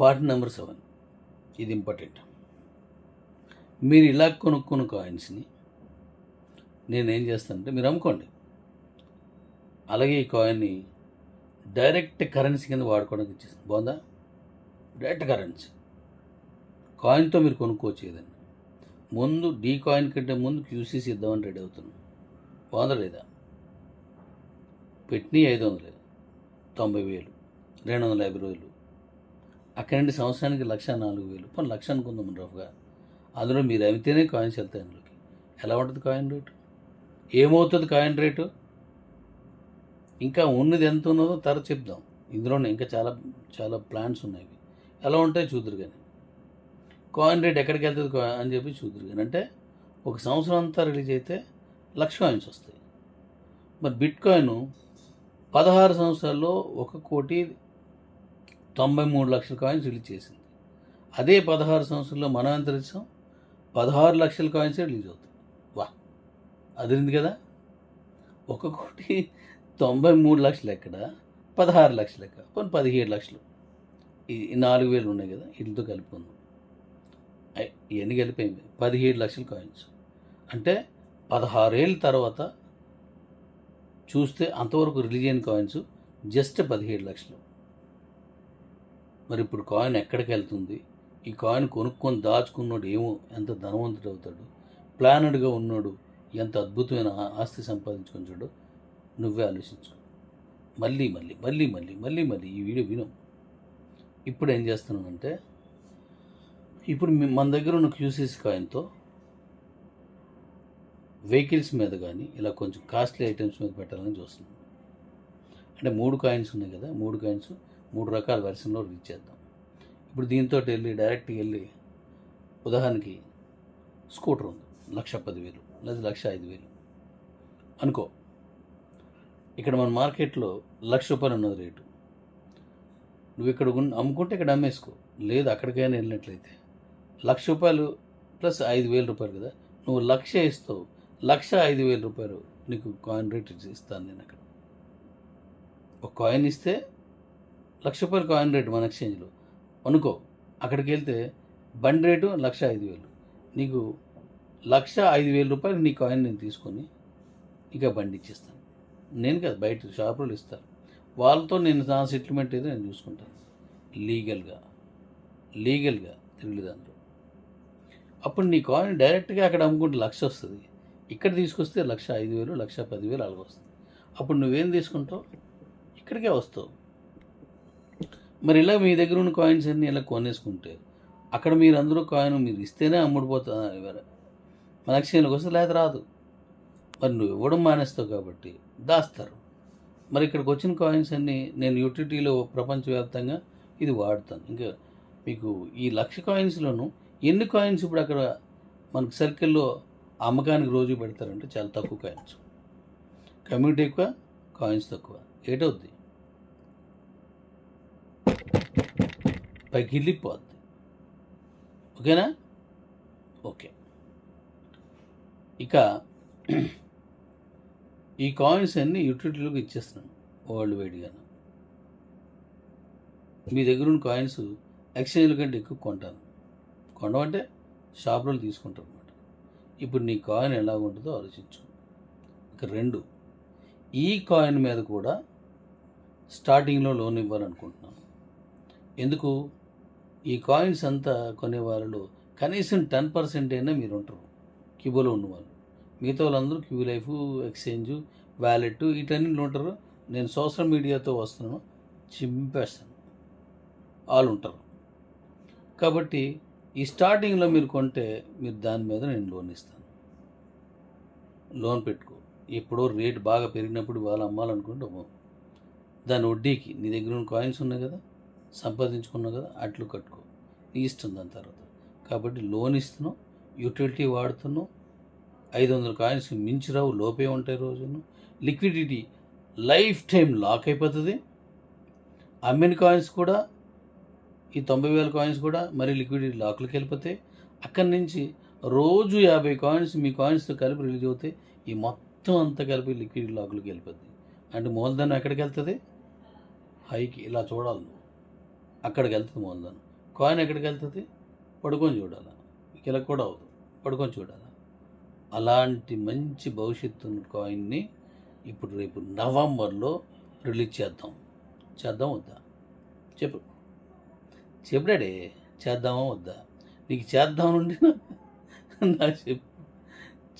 Part number seven. ఇది important. మీరు ఇలా కొనుక్కున్న కాయిన్స్ని నేనేం చేస్తానంటే మీరు అమ్ముకోండి. అలాగే ఈ కాయిన్ని డైరెక్ట్ కరెన్సీ కింద వాడుకోవడానికి ఇచ్చేస్తాను. బాగుందా? Direct currency. కాయిన్తో మీరు కొనుక్కోవచ్చు ఏదండి ముందు డీ కాయిన్ కంటే ముందు క్యూసీసీ ఇద్దామని రెడీ అవుతున్నాం. బాగుందా లేదా? పెట్టినవి ఐదు వందలు. తొంభై వేలు. రెండు వందల యాభై రోజులు. అక్కడి నుండి సంవత్సరానికి లక్ష నాలుగు వేలు. పని లక్ష అనుకుందాం రఫ్గా అందులో మీరు అమితేనే కాయిన్స్ వెళ్తాయి అందులోకి. ఎలా ఉంటుంది కాయిన్ రేటు ఏమవుతుంది కాయిన్ రేటు ఇంకా ఉన్నది ఎంత ఉన్నదో తర చెప్దాం. ఇందులోనే ఇంకా చాలా చాలా ప్లాన్స్ ఉన్నాయి ఎలా ఉంటాయి చూద్దరు కానీ కాయిన్ రేట్ ఎక్కడికి వెళ్తుంది అని చెప్పి చూద్దరు కానీ అంటే ఒక సంవత్సరం అంతా రిలీజ్ అయితే లక్ష కాయిన్స్ వస్తాయి. మరి బిట్ కాయిన్ పదహారు సంవత్సరాల్లో ఒక కోటి తొంభై మూడు లక్షల కాయిన్స్ రిలీజ్ చేసింది. అదే పదహారు సంవత్సరంలో మనం ఎంత పదహారు లక్షల కాయిన్సే రిలీజ్ అవుతుంది. వా అదిరింది కదా. ఒక కోటి తొంభై మూడు లక్షలు ఎక్కడ? పదహారు లక్షలు ఎక్కడ? కొన్ని పదిహేడు లక్షలు. ఈ నాలుగు వేలు ఉన్నాయి కదా వీటితో కలుపుకుందాం ఐ- ఇవన్నీ కలిపోయింది పదిహేడు లక్షల కాయిన్స్ అంటే పదహారేళ్ళ తర్వాత చూస్తే అంతవరకు రిలీజ్ అయిన కాయిన్స్ జస్ట్ పదిహేడు లక్షలు. మరి ఇప్పుడు కాయిన్ ఎక్కడికి వెళ్తుంది? ఈ కాయిన్ కొనుక్కొని దాచుకున్నాడు ఏమో ఎంత ధనవంతుడు అవుతాడు ప్లానెడ్గా ఉన్నాడు ఎంత అద్భుతమైన ఆస్తి సంపాదించుకుంటాడో నువ్వే ఆలోచించు మళ్ళీ మళ్ళీ మళ్ళీ మళ్ళీ మళ్ళీ మళ్ళీ ఈ వీడియో విను. ఇప్పుడు ఏం చేస్తున్నానంటే ఇప్పుడు మన దగ్గర ఉన్న క్యూసీసీ కాయిన్తో వెహికల్స్ మీద కానీ ఇలా కొంచెం కాస్ట్లీ ఐటమ్స్ మీద పెట్టాలని చూస్తున్నాం అంటే మూడు కాయిన్స్ ఉన్నాయి కదా మూడు కాయిన్స్ మూడు రకాల వెర్షన్లో రీచ్ చేద్దాం. ఇప్పుడు దీంతో వెళ్ళి డైరెక్ట్గా వెళ్ళి ఉదాహరణకి స్కూటర్ ఉంది. లక్ష పదివేలు లేదా లక్ష ఐదు వేలు. అనుకో ఇక్కడ మన మార్కెట్లో లక్ష రూపాయలు ఉన్నది రేటు. నువ్వు ఇక్కడ ఉన్న అమ్ముకుంటే ఇక్కడ అమ్మేసుకో. లేదు అక్కడికైనా వెళ్ళినట్లయితే లక్ష రూపాయలు ప్లస్ ఐదు వేల రూపాయలు కదా నువ్వు లక్ష ఇస్తావు. లక్ష ఐదు వేల రూపాయలు నీకు కాయిన్ రేట్ ఇస్తాను నేను అక్కడ. ఒక కాయిన్ ఇస్తే లక్ష రూపాయలు కాయిన్ రేటు మన ఎక్స్చేంజ్లో అనుకో అక్కడికి వెళ్తే బండి రేటు లక్ష ఐదు వేలు. నీకు లక్ష ఐదు వేల రూపాయలు నీ కాయిన్ నేను తీసుకొని ఇక బండి ఇచ్చేస్తాను. నేను కాదు బయట షాపులు ఇస్తారు. వాళ్ళతో నేను నా సెటిల్మెంట్ ఏదో నేను చూసుకుంటాను. లీగల్గా లీగల్గా తిరిగి దాంట్లో అప్పుడు నీ కాయిన్ డైరెక్ట్గా అక్కడ అమ్ముకుంటే లక్ష వస్తుంది. ఇక్కడ తీసుకొస్తే లక్ష ఐదు వేలు లక్ష పదివేలు అలాగ వస్తుంది. అప్పుడు నువ్వేం తీసుకుంటావు? ఇక్కడికే వస్తావు. మరి ఇలా మీ దగ్గర ఉన్న కాయిన్స్ అన్నీ ఇలా కొనేసుకుంటే అక్కడ మీరు అందరూ కాయిన్ మీరు ఇస్తేనే అమ్ముడుపోతా మన లక్ష్యంలోకి వస్తే లేదా రాదు. మరి నువ్వు ఇవ్వడం మానేస్తావు కాబట్టి దాస్తారు. మరి ఇక్కడికి వచ్చిన కాయిన్స్ అన్నీ నేను యూటిలిటీలో ప్రపంచవ్యాప్తంగా ఇది వాడుతాను. ఇంకా మీకు ఈ లక్ష కాయిన్స్లోను ఎన్ని కాయిన్స్ ఇప్పుడు అక్కడ మనకు సర్కిల్లో అమ్మకానికి రోజు పెడతారంటే చాలా తక్కువ కాయిన్స్ కమ్యూనిటీ ఎక్కువ కాయిన్స్ తక్కువ. ఏటవుద్ది? పగిలిపోద్ది. ఓకేనా? ఓకే. ఇక ఈ కాయిన్స్ అన్నీ యూటిలిటీలోకి ఇచ్చేస్తున్నాను వరల్డ్ వైడ్గా మీ దగ్గర ఉన్న కాయిన్స్ ఎక్స్చేంజ్ల కంటే ఎక్కువ కొంటాను. కొనమంటే షాపులో తీసుకుంటారు అనమాట ఇప్పుడు నీ కాయిన్ ఎలా ఉంటుందో ఆలోచించు. ఇక రెండు ఈ కాయిన్ మీద కూడా స్టార్టింగ్లో లోన్ ఇవ్వాలనుకుంటున్నాను. ఎందుకు? ఈ కాయిన్స్ అంతా కొనే వాళ్ళు కనీసం టెన్ పర్సెంట్ అయినా మీరు ఉంటారు. క్యూబోలో ఉన్నవాళ్ళు. మిగతా వాళ్ళందరూ క్యూ లైఫ్ ఎక్స్చేంజ్ వ్యాలెట్ వీటన్నింటిలో ఉంటారు. నేను సోషల్ మీడియాతో వస్తున్నాను. చింపేస్తాను. వాళ్ళు ఉంటారు. కాబట్టి ఈ స్టార్టింగ్లో మీరు కొంటే మీరు దాని మీద నేను లోన్ ఇస్తాను. లోన్ పెట్టుకో. ఎప్పుడో రేట్ బాగా పెరిగినప్పుడు వాళ్ళు అమ్మాలనుకుంటే దాని వడ్డీకి నీ దగ్గర ఉన్న కాయిన్స్ ఉన్నాయి కదా. సంపాదించుకున్నావు కదా అట్లు కట్టుకో. నీ ఇష్టం దాని తర్వాత. కాబట్టి లోన్ ఇస్తున్నావు యూటిలిటీ వాడుతున్నావు ఐదు వందల కాయిన్స్ మించి రావు లోపే ఉంటాయి రోజును లిక్విడిటీ లైఫ్ టైం లాక్ అయిపోతుంది. అమ్మిన కాయిన్స్ కూడా ఈ తొంభై వేల కాయిన్స్ కూడా మరి లిక్విడిటీ లాక్లోకి వెళ్ళిపోతాయి. అక్కడి నుంచి రోజు యాభై కాయిన్స్ మీ కాయిన్స్తో కలిపి రిలీజ్ అవుతాయి. ఈ మొత్తం అంతా కలిపి లిక్విడ్ లాక్లకి వెళ్ళిపోతుంది అంటే మూలధనం ఎక్కడికి వెళ్తుంది? హైకి ఇలా చూడాలి నువ్వు. అక్కడికి వెళ్తుంది మూలధనం కాయిన్ ఎక్కడికి వెళ్తుంది? పడుకొని చూడాలి. ఇలా కూడా అవుతుంది పడుకొని చూడాలి. అలాంటి మంచి భవిష్యత్తు ఉన్న కాయిన్ని ఇప్పుడు రేపు నవంబర్లో రిలీజ్ చేద్దాం. చేద్దాం వద్దా? చెప్పు. చెప్పుడాడే చేద్దామా వద్దా? నీకు చేద్దాం నుండి నాకు చెప్పు.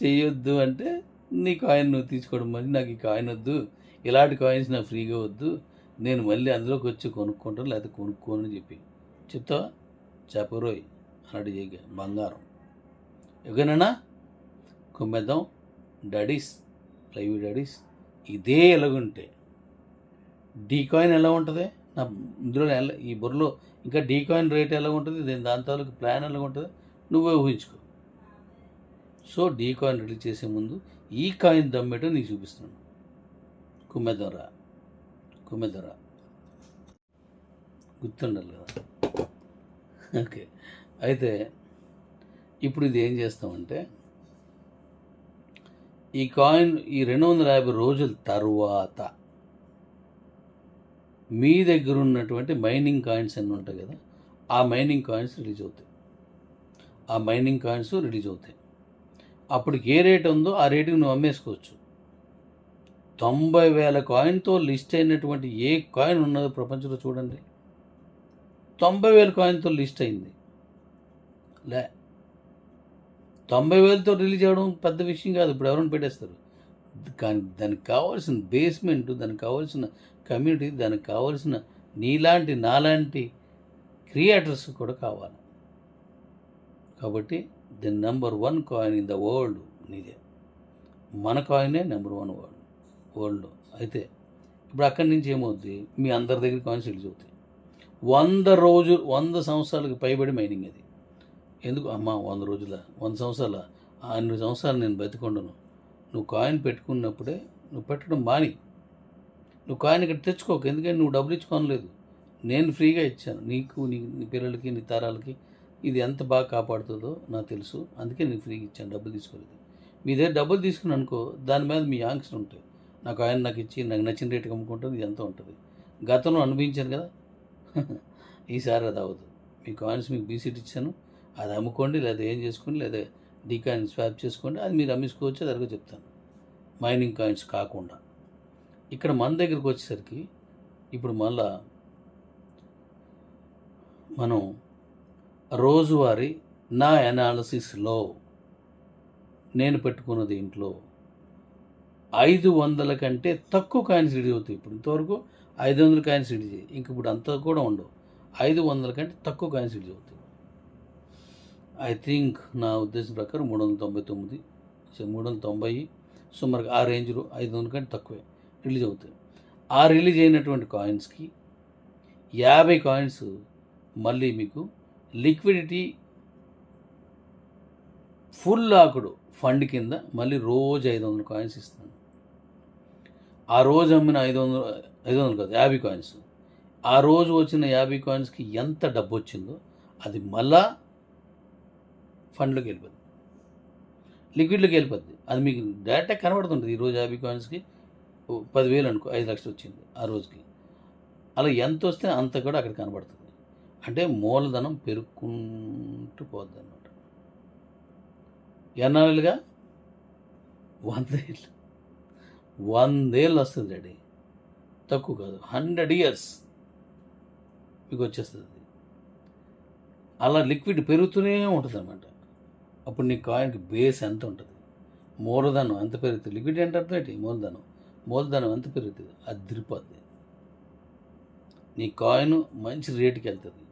చేయొద్దు అంటే నీ కాయిన్ నువ్వు తీసుకోవడం మరి నాకు ఈ కాయిన్ వద్దు. ఇలాంటి కాయిన్స్ నాకు ఫ్రీగా వద్దు. నేను మళ్ళీ అందులోకి వచ్చి కొనుక్కుంటాను లేకపోతే కొనుక్కోను అని చెప్పి. చెప్తావా? చెప్పరోయ్ అన్నాడు చేయగా బంగారం. ఎగనన్నా కుమ్మేద్దాం. డాడీస్ ప్లైవ్ డాడీస్ ఇదే ఎలాగుంటే. డీ కాయిన్ ఎలా ఉంటుంది? నా ఇందులో ఎలా ఈ బుర్రలో ఇంకా డీ కాయిన్ రేట్ ఎలా ఉంటుంది? దీని దాని తాలూకు ప్లాన్ ఎలా ఉంటుంది? నువ్వే ఊహించుకో. సో డీ కాయిన్ రిలీజ్ చేసే ముందు ఈ కాయిన్ దమ్మేటో నీకు చూపిస్తున్నాను. కుమ్మేద్దాం రా. కుమ్మెద్దాం గుర్తుండాలి కదా. ఓకే. అయితే ఇప్పుడు ఇది ఏం చేస్తామంటే ఈ కాయిన్ ఈ రెండు వందల యాభై రోజుల తర్వాత మీ దగ్గర ఉన్నటువంటి మైనింగ్ కాయిన్స్ అన్నీ ఉంటాయి కదా ఆ మైనింగ్ కాయిన్స్ రిలీజ్ అవుతాయి. ఆ మైనింగ్ కాయిన్స్ రిలీజ్ అవుతాయి. అప్పటికి ఏ రేట్ ఉందో ఆ రేటుకి నువ్వు అమ్మేసుకోవచ్చు. తొంభై వేల కాయిన్తో లిస్ట్ అయినటువంటి ఏ కాయిన్ ఉన్నదో ప్రపంచంలో చూడండి. తొంభై వేల కాయిన్తో లిస్ట్ అయింది. లే. తొంభై వేలతో రిలీజ్ అవ్వడం పెద్ద విషయం కాదు. ఇప్పుడు ఎవరైనా పెట్టేస్తారు. కానీ దానికి కావాల్సిన బేస్మెంట్ దానికి కావాల్సిన కమ్యూనిటీ దానికి కావాల్సిన నీలాంటి నాలాంటి క్రియేటర్స్ కూడా కావాలి. కాబట్టి the number one coin in the world నీదే. మన కాయినే నెంబర్ వన్ వరల్డ్. వరల్డ్. అయితే ఇప్పుడు అక్కడి నుంచి ఏమవుద్ది? మీ అందరి దగ్గర కాయిన్స్ రిలీజ్ అవుతాయి వంద రోజు వంద సంవత్సరాలకు పైబడి మైనింగ్ అది. ఎందుకు? అమ్మా వంద రోజుల వంద సంవత్సరాల అన్ని సంవత్సరాలు నేను బతికొండను. నువ్వు కాయిన్ పెట్టుకున్నప్పుడే నువ్వు పెట్టడం మాని. నువ్వు కాయిన్ ఇక్కడ తెచ్చుకోకు ఎందుకంటే నువ్వు డబ్బులు ఇచ్చుకోనలేదు నేను ఫ్రీగా ఇచ్చాను. నీకు నీ నీ పిల్లలకి నీ తరాలకి ఇది ఎంత బాగా కాపాడుతుందో నాకు తెలుసు. అందుకే నేను ఫ్రీగా ఇచ్చాను డబ్బులు తీసుకోలేదు. మీ దగ్గర డబ్బులు తీసుకుని అనుకో దాని మీద మీ యాంక్షన్ ఉంటాయి. నాకు ఆయన నాకు ఇచ్చి నాకు నచ్చిన రేటుకి అమ్ముకుంటుంది ఇది ఎంత ఉంటుంది. గతంలో అనిపించాను కదా. ఈసారి అది అవ్వదు. మీ కాయిన్స్ మీకు బీసీట్ ఇచ్చాను అది అమ్ముకోండి లేదా ఏం చేసుకోండి లేదా డీ కాయిన్ స్వాప్ చేసుకోండి అది మీరు అమ్మేసుకోవచ్చు అది చెప్తాను. మైనింగ్ కాయిన్స్ కాకుండా. ఇక్కడ మన దగ్గరికి వచ్చేసరికి ఇప్పుడు మళ్ళా మనం రోజువారీ నా అనాలసిస్లో నేను పెట్టుకున్న దీంట్లో ఐదు వందల కంటే తక్కువ కాయిన్స్ రిలీజ్ అవుతాయి ఇప్పుడు. ఇంతవరకు ఐదు వందల కాయిన్స్ రిలీజ్ అయ్యాయి. ఇంక ఇప్పుడు అంత కూడా ఉండవు. ఐదు వందల కంటే తక్కువ కాయిన్స్ రిలీజ్ అవుతాయి. ఐ థింక్ నా ఉద్దేశం ప్రకారం మూడు వందల తొంభై తొమ్మిది సో మూడు వందల తొంభై సుమారుగా ఆ రేంజ్లో ఐదు వందల కంటే తక్కువే రిలీజ్ అవుతాయి. ఆ రిలీజ్ అయినటువంటి కాయిన్స్కి యాభై కాయిన్స్ మళ్ళీ మీకు లిక్విడిటీ ఫుల్ లాకుడు ఫండ్ కింద మళ్ళీ రోజు ఐదు వందల కాయిన్స్ ఇస్తాను. ఆ రోజు అమ్మిన ఐదు వందలు ఐదు వందలు కాదు యాభై కాయిన్స్ ఆ రోజు వచ్చిన యాభై కాయిన్స్కి ఎంత డబ్బు వచ్చిందో అది మళ్ళా ఫండ్లోకి వెళ్ళిపోద్ది. లిక్విడ్లోకి వెళ్ళిపోద్ది. అది మీకు డైరెక్ట్గా కనబడుతుంటుంది. ఈరోజు యాభై కాయిన్స్కి పదివేలు అనుకో ఐదు లక్షలు వచ్చింది ఆ రోజుకి. అలా ఎంత వస్తే అంత కూడా అక్కడ కనబడుతుంది. అంటే మూలధనం పెరుక్కుంటూ పోద్ది అనమాట ఎన్నాళ్ళుగా వందేళ్ళు వందేళ్ళు వస్తుంది డాడీ. తక్కువ కాదు హండ్రెడ్ ఇయర్స్ మీకు వచ్చేస్తుంది. అలా లిక్విడ్ పెరుగుతూనే ఉంటుంది అనమాట అప్పుడు నీ కాయిన్కి బేస్ ఎంత ఉంటుంది? మూలధనం ఎంత పెరుగుతుంది? లిక్విడ్ అంటే అర్థం ఏంటి? మూలధనం. మూలధనం ఎంత పెరుగుతుంది? అది తిరిపోద్ది నీ కాయిన్ మంచి రేటుకి వెళ్తుంది.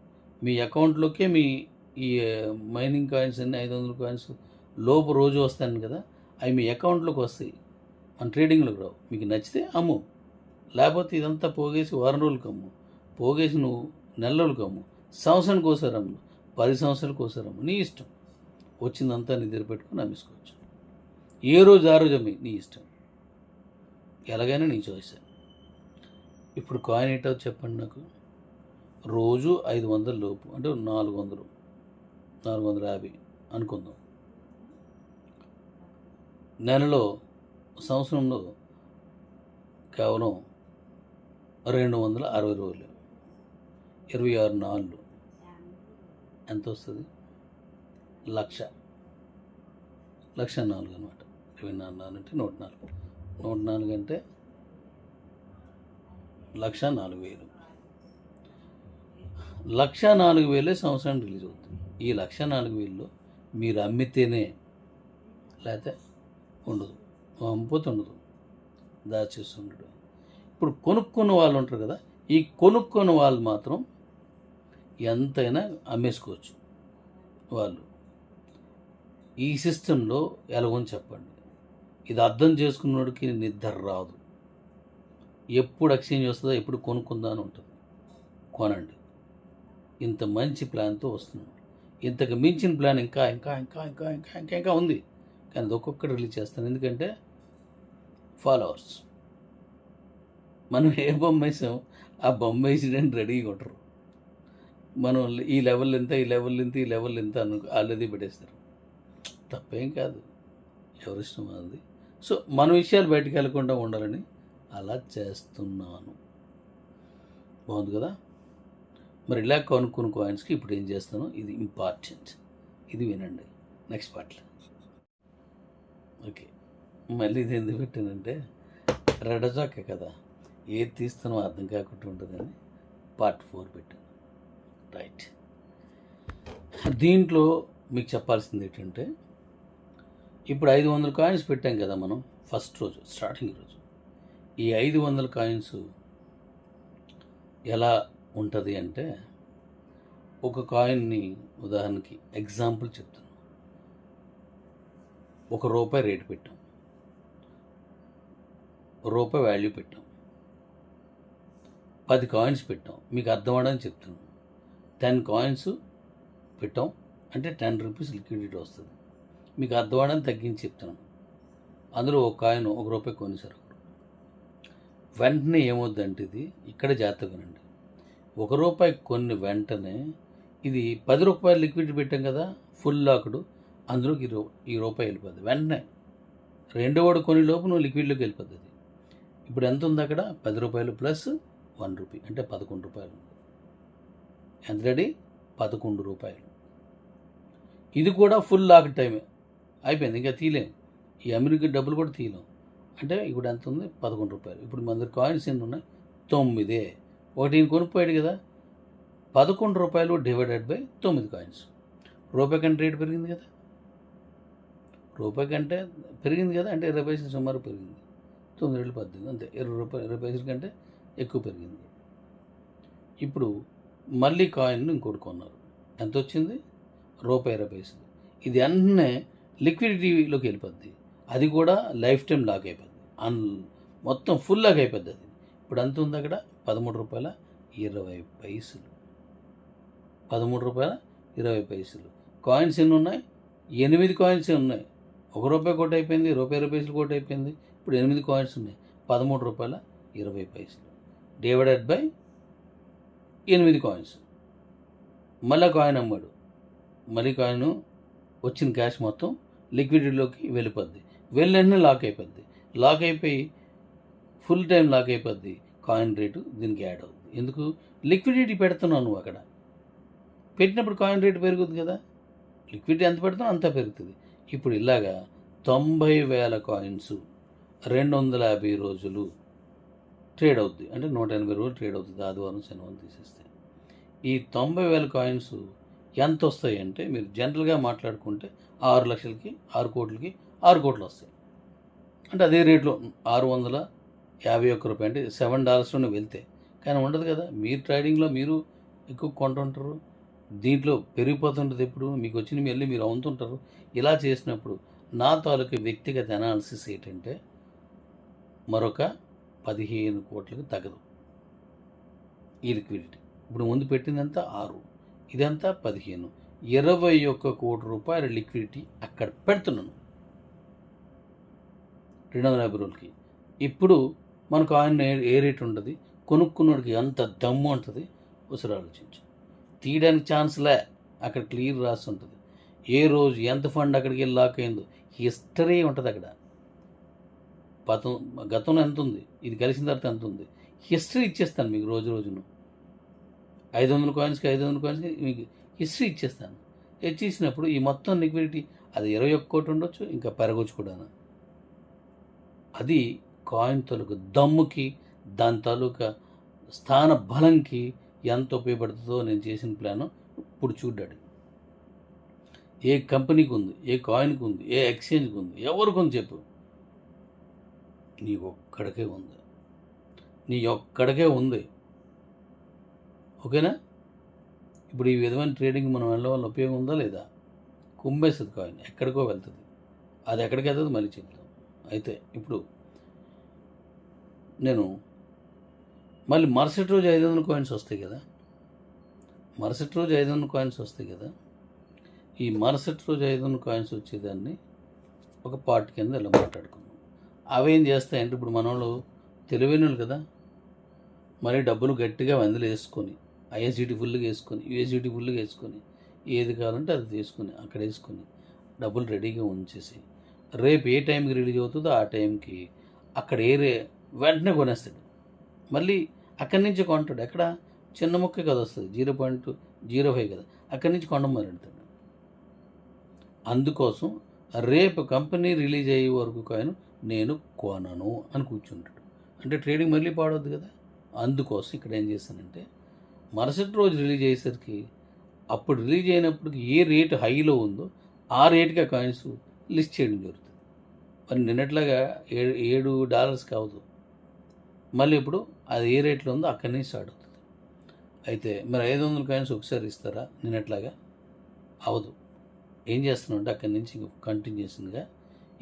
మీ అకౌంట్లోకే మీ ఈ మైనింగ్ కాయిన్స్ అన్ని ఐదు వందల కాయిన్స్ లోపు రోజు వస్తాను కదా? అవి మీ అకౌంట్లోకి వస్తాయి. మన ట్రేడింగ్లోకి రావు మీకు నచ్చితే అమ్ము. లేకపోతే ఇదంతా పోగేసి వారం రోజులకు అమ్ము పోగేసి నువ్వు నెల రోజులకు అమ్ము సంవత్సరానికి ఒకసారి అమ్ము పది సంవత్సరాలకు ఒకసారి అమ్ము నీ ఇష్టం. వచ్చిందంతా నీ పెట్టుకుని అమ్మేసుకోవచ్చు ఏ రోజు ఆ రోజు అమ్మి నీ ఇష్టం. ఎలాగైనా నీ చాయిస్ ఇప్పుడు కాయిన్ ఏంటో చెప్పండి నాకు. రోజు ఐదు వందల లోపు అంటే నాలుగు వందలు. నాలుగు వందల యాభై అనుకుందాం. నెలలో సంవత్సరంలో కేవలం రెండు వందల అరవై రోజులు. ఇరవై ఆరు నాలుగు ఎంత వస్తుంది? లక్ష. లక్ష నాలుగు అనమాట ఇరవై నాలుగు నాలుగు అంటే నూట నాలుగు. నూట నాలుగు అంటే లక్ష నాలుగు వేలు. లక్ష నాలుగు వేలే సంవత్సరం రిలీజ్ అవుతుంది. ఈ లక్ష నాలుగు వేలు మీరు అమ్మితేనే లేకపోతే ఉండదు. పోతుండదు దాచేస్తుండడు ఇప్పుడు కొనుక్కున్న వాళ్ళు ఉంటారు కదా ఈ కొనుక్కున్న వాళ్ళు మాత్రం ఎంతైనా అమ్మేసుకోవచ్చు వాళ్ళు. ఈ సిస్టంలో ఎలాగోని చెప్పండి. ఇది అర్థం చేసుకున్నోడికి నిద్ర రాదు. ఎప్పుడు ఎక్స్చేంజ్ వస్తుందో ఎప్పుడు కొనుక్కుందా అని ఉంటుంది. కొనండి. ఇంత మంచి ప్లాన్తో వస్తున్నాడు. ఇంతకు మించిన ప్లాన్ ఇంకా ఇంకా ఇంకా ఇంకా ఇంకా ఇంకా ఇంకా ఉంది. కానీ అది ఒక్కొక్కటి రిలీజ్ చేస్తాను. ఎందుకంటే ఫాలోవర్స్. మనం ఏ బొమ్మ వేసాం ఆ బొమ్మ వేసిడని రెడీగా ఉంటారు. మనం ఈ లెవెల్ ఎంత ఈ లెవెల్ ఎంత ఈ లెవెల్ ఎంత అను ఆల్రెడీ పెట్టేస్తారు. తప్పేం కాదు. ఎవరిష్టం అది. సో మన విషయాలు బయటకు వెళ్ళకుండా ఉండాలని అలా చేస్తున్నాను. బాగుంది కదా? మరి ఇలా కొనుక్కున్న కాయిన్స్కి ఇప్పుడు ఏం చేస్తాను? ఇది ఇంపార్టెంట్ ఇది వినండి. నెక్స్ట్ పార్ట్లో ఓకే మళ్ళీ ఇది ఎందుకు పెట్టానంటే రెడజాకే కదా. ఏది తీస్తానో అర్థం కాకుండా ఉంటుందని పార్ట్ ఫోర్ పెట్టాను. రైట్ దీంట్లో మీకు చెప్పాల్సింది ఏంటంటే ఇప్పుడు ఐదు వందల కాయిన్స్ పెట్టాం కదా మనం ఫస్ట్ రోజు స్టార్టింగ్ రోజు. ఈ ఐదు వందల కాయిన్స్ ఎలా ఉంటుంది అంటే ఒక కాయిన్ని ఉదాహరణకి ఎగ్జాంపుల్ చెప్తాను ఒక రూపాయి రేటు పెట్టాం. రూపాయి వాల్యూ పెట్టాం. పది కాయిన్స్ పెట్టాం. మీకు అర్థం అవడానికి చెప్తున్నాను. టెన్ కాయిన్స్ పెట్టాం. అంటే టెన్ రూపీస్ లిక్విడిటీ వస్తుంది. మీకు అర్థం అవడానికి తగ్గించి చెప్తున్నాను. అందులో ఒక కాయిన్ ఒక రూపాయి కొనేసారు వెంటనే ఏమవుద్దంటే ఇది ఇక్కడ జాగ్రత్తగానండి ఒక రూపాయి కొన్ని వెంటనే ఇది పది రూపాయలు లిక్విడ్ పెట్టాం కదా ఫుల్ లాకుడు అందులోకి ఈ రూ ఈ రూపాయి వెళ్ళిపోద్ది. వెంటనే రెండో వాడు కొన్ని లోపు నువ్వు లిక్విడ్లోకి వెళ్ళిపోద్ది ఇప్పుడు ఎంత ఉంది అక్కడ? పది రూపాయలు ప్లస్ వన్ రూపీ అంటే పదకొండు రూపాయలు. ఎంత రెడీ? పదకొండు రూపాయలు. ఇది కూడా ఫుల్ లాక్ టైమే. అయిపోయింది ఇంకా తీలేం ఈ అమెరికా డబ్బులు కూడా తీయలేం. అంటే ఇప్పుడు ఎంత ఉంది? పదకొండు రూపాయలు. ఇప్పుడు మన దగ్గర కాయిన్స్ ఎన్ని ఉన్నాయి? తొమ్మిదే. ఒకటి ఈయన కొనుక్కోయాడు కదా. పదకొండు రూపాయలు డివైడెడ్ బై తొమ్మిది కాయిన్స్ రూపాయి కంటే రేటు పెరిగింది కదా. రూపాయి కంటే పెరిగింది కదా అంటే ఇరవై పైసలు సుమారు పెరిగింది. తొమ్మిది వేలు పద్దెనిమిది అంతే. ఇరవై రూపాయలు ఇరవై పైసల కంటే ఎక్కువ పెరిగింది. ఇప్పుడు మళ్ళీ కాయిన్ ఇంకోటి కొన్నారు. ఎంత వచ్చింది రూపాయి ఇరవై పైసలు. ఇది అన్నే లిక్విడిటీలోకి వెళ్ళిపోద్ది. అది కూడా లైఫ్ టైం లాక్ అయిపోద్ది. అన్ మొత్తం ఫుల్ లాక్ అయిపోద్ది అది. ఇప్పుడు ఎంత ఉంది అక్కడ? పదమూడు రూపాయల ఇరవై పైసలు. పదమూడు రూపాయల ఇరవై పైసలు. కాయిన్స్ ఎన్ని ఉన్నాయి? ఎనిమిది కాయిన్స్ ఉన్నాయి? ఒక రూపాయి కోటి అయిపోయింది రూపాయి ఇరవై పైసలు కోటి అయిపోయింది. ఇప్పుడు ఎనిమిది కాయిన్స్ ఉన్నాయి. పదమూడు రూపాయల ఇరవై పైసలు. డివైడెడ్ బై ఎనిమిది కాయిన్స్ మళ్ళీ కాయిన్ అమ్మాడు. మళ్ళీ కాయిన్ వచ్చిన క్యాష్ మొత్తం లిక్విడిటీలోకి వెళ్ళిపోద్ది. వెళ్ళిన లాక్ అయిపోద్ది. లాక్ అయిపోయి ఫుల్ టైం లాక్ అయిపోద్ది. కాయిన్ రేటు దీనికి యాడ్ అవుతుంది ఎందుకు? లిక్విడిటీ పెడుతున్నావు నువ్వు అక్కడ. పెట్టినప్పుడు కాయిన్ రేటు పెరుగుతుంది కదా. లిక్విడిటీ ఎంత పెడతావు అంత పెరుగుతుంది. ఇప్పుడు ఇలాగా తొంభై వేల కాయిన్స్ రెండు వందల యాభై రోజులు ట్రేడ్ అవుద్ది అంటే నూట ఎనభై రోజులు ట్రేడ్ అవుతుంది ఆదివారం శనివారం తీసేస్తే. ఈ తొంభై వేల కాయిన్స్ ఎంత వస్తాయి అంటే మీరు జనరల్గా మాట్లాడుకుంటే ఆరు లక్షలకి ఆరు కోట్లకి ఆరు కోట్లు వస్తాయి అంటే అదే రేట్లో ఆరు వందల యాభై ఒక్క రూపాయి అంటే సెవెన్ డాలర్స్లోనే వెళ్తే. కానీ ఉండదు కదా మీరు ట్రేడింగ్లో మీరు ఎక్కువ కొంటుంటారు. దీంట్లో పెరిగిపోతుంటుంది ఎప్పుడు? మీకు వచ్చిన వెళ్ళి మీరు అవుతుంటారు ఇలా చేసినప్పుడు నా తాలూకు వ్యక్తిగత అనాలిసిస్ ఏంటంటే మరొక పదిహేను కోట్లకు తగదు ఈ లిక్విడిటీ. ఇప్పుడు ముందు పెట్టిందంతా ఆరు ఇదంతా పదిహేను. ఇరవై ఒక్క కోటి రూపాయల లిక్విడిటీ అక్కడ పెడుతున్నాను. రెండు వందల యాభై రోజులకి. ఇప్పుడు మనకు ఆయన ఏ రేట్ ఉంటుంది కొనుక్కున్నోడికి ఎంత దమ్ము ఉంటుంది? ఒకసారి ఆలోచించు. తీయడానికి ఛాన్స్ లే. అక్కడ క్లియర్ రాసి ఉంటుంది. ఏ రోజు ఎంత ఫండ్ అక్కడికి వెళ్ళి లాక్ అయిందో హిస్టరీ ఉంటుంది అక్కడ. పతం గతంలో ఎంత ఉంది ఇది కలిసిన తర్వాత ఎంత ఉంది హిస్టరీ ఇచ్చేస్తాను మీకు రోజు రోజును. ఐదు వందల కాయిన్స్కి ఐదు వందల కాయిన్స్కి మీకు హిస్టరీ ఇచ్చేస్తాను. ఇచ్చేసినప్పుడు ఈ మొత్తం లిక్విడిటీ అది ఇరవై ఒక్క కోటి ఉండొచ్చు ఇంకా పెరగొచ్చు కూడా అది కాయిన్ తాలూకు దమ్ముకి దాని తాలూకా స్థాన బలంకి ఎంత ఉపయోగపడుతుందో నేను చేసిన ప్లాన్ ఇప్పుడు చూడ్డాడు ఏ కంపెనీకి ఉంది ఏ కాయిన్కి ఉంది ఏ ఎక్స్చేంజ్కి ఉంది ఎవరికి ఉంది చెప్పు. నీ ఒక్కడికే ఉంది. నీ ఒక్కడికే ఉంది. ఓకేనా? ఇప్పుడు ఈ విధమైన ట్రేడింగ్ మనం వెళ్ళడం వల్ల ఉపయోగం ఉందా లేదా? కుమ్మేస్తుంది కాయిన్. ఎక్కడికో వెళ్తుంది. అది ఎక్కడికి వెళ్తుంది మళ్ళీ చెప్తాం. అయితే ఇప్పుడు నేను మళ్ళీ మరుసటి రోజు ఐదు వందల కాయిన్స్ వస్తాయి కదా? మరుసటి రోజు ఐదు వందల కాయిన్స్ వస్తాయి కదా? ఈ మరుసటి రోజు ఐదు వందల కాయిన్స్ వచ్చేదాన్ని ఒక పార్ట్ కింద ఇలా మాట్లాడుకుందాం. అవేం చేస్తాయంటే ఇప్పుడు మన వాళ్ళు తెలివైన వాళ్ళు కదా మరి డబ్బులు గట్టిగా వందలు వేసుకొని ఐఎస్ఈటీ ఫుల్గా వేసుకొని యూఎస్ఈటీ ఫుల్గా వేసుకొని ఏది కావాలంటే అది తీసుకొని అక్కడ వేసుకొని డబ్బులు రెడీగా ఉంచేసి రేపు ఏ టైంకి రిలీజ్ అవుతుందో ఆ టైంకి అక్కడ ఏరే వెంటనే కొనేస్తాడు. మళ్ళీ అక్కడి నుంచి కొంటాడు. ఎక్కడ? చిన్న ముక్క కదా వస్తుంది. జీరో పాయింట్ జీరో ఫైవ్ కదా. అక్కడి నుంచి కొండమని అడుగుతాడు అందుకోసం రేపు కంపెనీ రిలీజ్ అయ్యే వరకు కాయను నేను కొనను అని కూర్చుంటాడు. అంటే ట్రేడింగ్ మళ్ళీ పాడవద్దు కదా? అందుకోసం ఇక్కడ ఏం చేశానంటే మరుసటి రోజు రిలీజ్ అయ్యేసరికి అప్పుడు రిలీజ్ అయినప్పటికి ఏ రేటు హైలో ఉందో ఆ రేటుకి కాయిన్స్ లిస్ట్ చేయడం జరుగుతుంది. మరి నిన్నట్లాగా ఏడు ఏడు డాలర్స్ కావదు. మళ్ళీ ఇప్పుడు అది ఏ రేట్లో ఉందో అక్కడి నుంచి స్టార్ట్ అవుతుంది. అయితే మరి ఐదు వందల కాయిన్స్ ఒకసారి ఇస్తారా? నిన్నట్లాగా అవదు. ఏం చేస్తున్నావు అక్కడి నుంచి కంటిన్యూషన్గా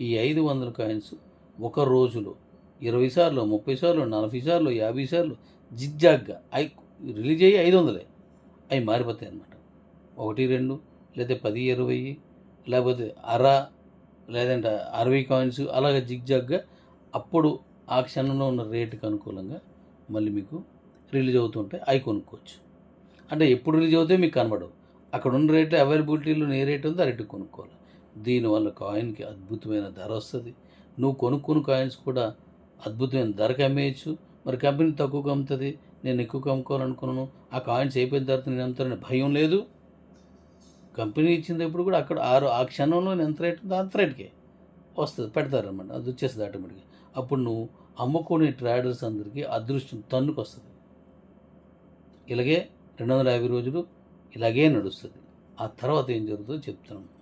ఈ ఐదు వందల కాయిన్స్ ఒక రోజులో ఇరవై సార్లు ముప్పై సార్లు నలభై సార్లు యాభై సార్లు జిగ్జాగ్గా అవి రిలీజ్ అయ్యి ఐదు వందలే. అవి మారిపోతాయి అన్నమాట. ఒకటి రెండు లేదా పది ఇరవై లేకపోతే అర లేదంటే అరవై కాయిన్స్ అలాగ జిగ్జాగ్గా అప్పుడు ఆ క్షణంలో ఉన్న రేటుకి అనుకూలంగా మళ్ళీ మీకు రిలీజ్ అవుతుంటే అవి కొనుక్కోవచ్చు. అంటే ఎప్పుడు రిలీజ్ అవుతే మీకు కనబడవు. అక్కడ ఉన్న రేటు అవైలబిలిటీలో ఏ రేటు ఉందో ఆ రేటు కొనుక్కోవాలి. దీనివల్ల కాయిన్కి అద్భుతమైన ధర వస్తుంది. నువ్వు కొనుక్కున్న కాయిన్స్ కూడా అద్భుతమైన ధరకు అమ్మేయచ్చు. మరి కంపెనీ తక్కువగా అమ్ముతుంది నేను ఎక్కువగా అమ్ముకోవాలనుకున్నాను ఆ కాయిన్స్ అయిపోయిన తర్వాత నేను అమ్ముతానని భయం లేదు. కంపెనీ ఇచ్చినప్పుడు కూడా అక్కడ ఆరు ఆ క్షణంలో ఎంత రేట్ ఉందో అంత రేట్కే వస్తుంది పెడతారనమాట అది వచ్చేస్తుంది ఆటోమేటిక్గా. అప్పుడు నువ్వు అమ్ముకునే ట్రేడర్స్ అందరికీ అదృష్టం తన్నుకు వస్తుంది ఇలాగే రెండు వందల యాభై రోజులు ఇలాగే నడుస్తుంది. ఆ తర్వాత ఏం జరుగుతుందో చెప్తాను.